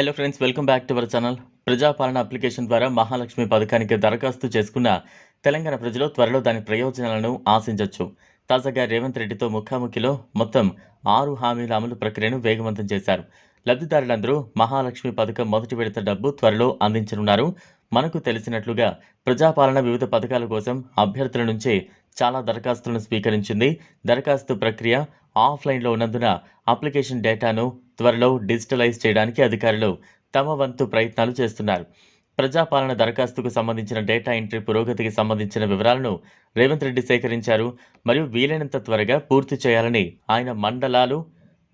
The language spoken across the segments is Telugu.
Hello friends welcome back to our channel Prajapalana application ద్వారా మహాలక్ష్మి పథకానికి దరఖాస్తు చేసుకున్న తెలంగాణ ప్రజలు త్వరలో దాని ప్రయోజనాలను ఆశించవచ్చు తాజాగా రేవంత్ రెడ్డితో ముఖాముఖిలో మొత్తం ఆరు హామీల అమలు ప్రక్రియను వేగవంతం చేశారు. లబ్ధిదారులందరూ మహాలక్ష్మి పథకం మొదటి విడత డబ్బు త్వరలో అందించనున్నారు. మనకు తెలిసినట్లుగా ప్రజాపాలన వివిధ పథకాల కోసం అభ్యర్థుల నుంచి చాలా దరఖాస్తులను స్వీకరించింది. దరఖాస్తు ప్రక్రియ ఆఫ్లైన్లో ఉన్నందున అప్లికేషన్ డేటాను త్వరలో డిజిటలైజ్ చేయడానికి అధికారులు తమ వంతు ప్రయత్నాలు చేస్తున్నారు. ప్రజాపాలన దరఖాస్తుకు సంబంధించిన డేటా ఎంట్రీ పురోగతికి సంబంధించిన వివరాలను రేవంత్ రెడ్డి సేకరించారు మరియు వీలైనంత త్వరగా పూర్తి చేయాలని ఆయన మండలాలు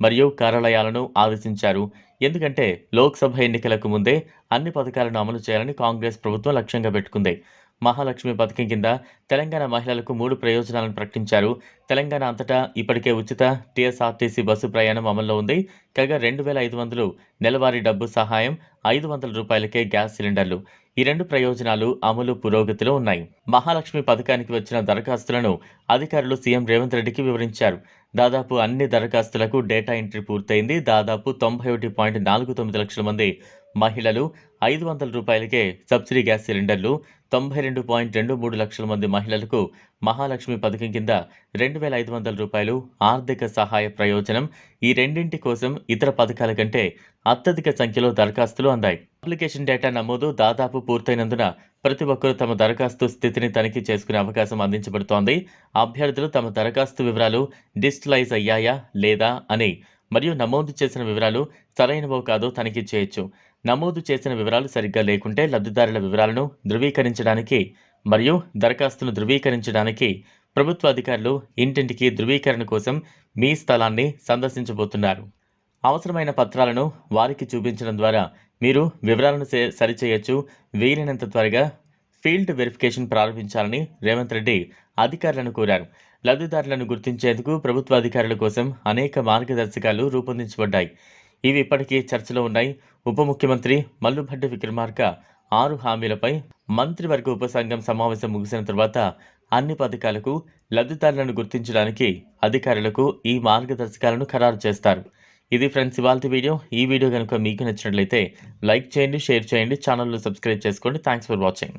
మరియు కార్యాలయాలను ఆదేశించారు. ఎందుకంటే లోక్సభ ఎన్నికలకు ముందే అన్ని పథకాలను అమలు చేయాలని కాంగ్రెస్ ప్రభుత్వం లక్ష్యంగా పెట్టుకుంది. మహాలక్ష్మి పథకం కింద తెలంగాణ మహిళలకు మూడు ప్రయోజనాలను ప్రకటించారు. తెలంగాణ అంతటా ఇప్పటికే ఉచిత టీఎస్ఆర్టీసీ బస్సు ప్రయాణం అమల్లో ఉంది. కాగా రెండు వేల ఐదు వందలు నెలవారీ డబ్బు సహాయం ఐదు వందల రూపాయలకే గ్యాస్ సిలిండర్లు. ఈ రెండు ప్రయోజనాలు అమలు పురోగతిలో ఉన్నాయి. మహాలక్ష్మి పథకానికి వచ్చిన దరఖాస్తులను అధికారులు సీఎం రేవంత్ రెడ్డికి వివరించారు. దాదాపు అన్ని దరఖాస్తులకు డేటా ఎంట్రీ పూర్తయింది. దాదాపు తొంభై ఒకటి పాయింట్ నాలుగు తొమ్మిది లక్షల మంది మహిళలు ఐదు వందల రూపాయలకే సబ్సిడీ గ్యాస్ సిలిండర్లు తొంభై రెండు పాయింట్ రెండు మూడు లక్షల మంది మహిళలకు మహాలక్ష్మి పథకం కింద రెండు వేల ఐదు వందల రూపాయలు ఆర్థిక సహాయ ప్రయోజనం. ఈ రెండింటి కోసం ఇతర పథకాల కంటే అత్యధిక సంఖ్యలో దరఖాస్తులు అందాయి. అప్లికేషన్ డేటా నమోదు దాదాపు పూర్తయినందున ప్రతి ఒక్కరూ తమ దరఖాస్తు స్థితిని తనిఖీ చేసుకునే అవకాశం అందించబడుతోంది. అభ్యర్థులు తమ దరఖాస్తు వివరాలు డిజిటలైజ్ అయ్యాయా లేదా అని మరియు నమోదు చేసిన వివరాలు సరైనవో కాదో తనిఖీ చేయొచ్చు. నమోదు చేసిన వివరాలు సరిగ్గా లేకుంటే లబ్ధిదారుల వివరాలను ధృవీకరించడానికి మరియు దరఖాస్తును ధృవీకరించడానికి ప్రభుత్వ అధికారులు ఇంటింటికి ధృవీకరణ కోసం మీ స్థలాన్ని సందర్శించబోతున్నారు. అవసరమైన పత్రాలను వారికి చూపించడం ద్వారా మీరు వివరాలను సరిచేయచ్చు. వీలైనంత త్వరగా ఫీల్డ్ వెరిఫికేషన్ ప్రారంభించాలని రేవంత్ రెడ్డి అధికారులను కోరారు. లబ్ధిదారులను గుర్తించేందుకు ప్రభుత్వ అధికారుల కోసం అనేక మార్గదర్శకాలు రూపొందించబడ్డాయి. ఇవి ఇప్పటికీ చర్చలో ఉన్నాయి. ఉప ముఖ్యమంత్రి మల్లుభట్టి విక్రమార్క ఆరు హామీలపై మంత్రివర్గ ఉపసంఘం సమావేశం ముగిసిన తర్వాత అన్ని పథకాలకు లబ్ధిదారులను గుర్తించడానికి అధికారులకు ఈ మార్గదర్శకాలను ఖరారు చేస్తారు. ఇది ఫ్రెండ్స్ ఇవాళ వీడియో. ఈ వీడియో కనుక మీకు నచ్చినట్లయితే లైక్ చేయండి షేర్ చేయండి ఛానల్లో సబ్స్క్రైబ్ చేసుకోండి. Thanks for watching.